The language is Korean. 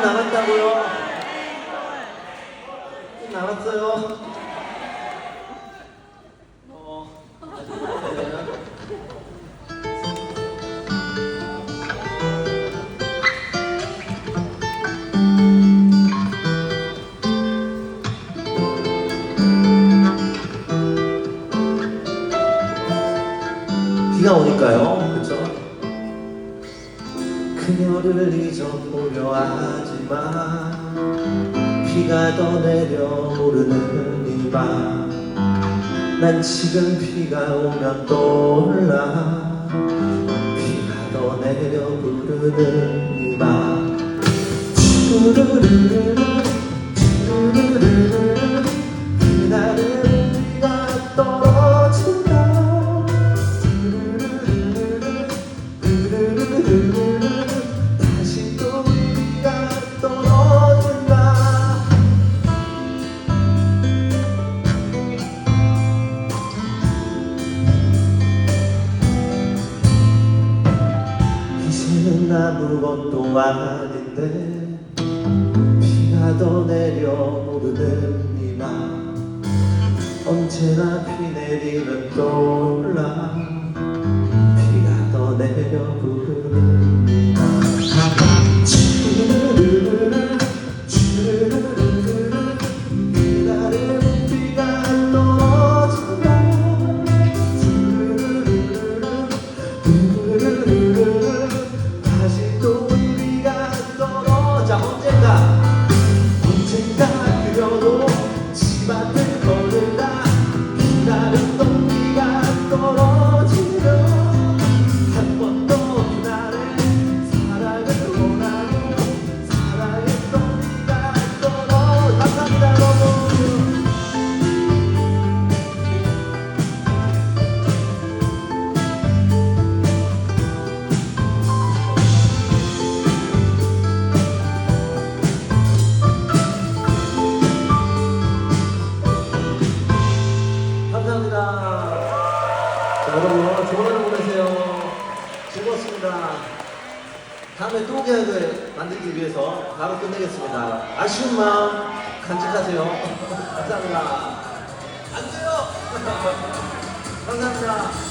끝났다고요? 끝 남았어요. 어, 아직 못했네요. 비가 오니까요, 그녀를 잊어보려 하지만 비가 더 내려 오르는 이밤난 지금 비가 오면 떠올라. 비가 더 내려 부르는 이밤. 주르르르르 이제는 아무것도 아닌데 비가 더 내려 오르는 이맘 언제나 비 내리면 떠올라 비가 더 내려 부르는 여러분, 좋은 하루 보내세요. 즐거웠습니다. 다음에 또 계약을 만들기 위해서 바로 끝내겠습니다. 아쉬운 마음 간직하세요. 감사합니다. 안 돼요! 감사합니다.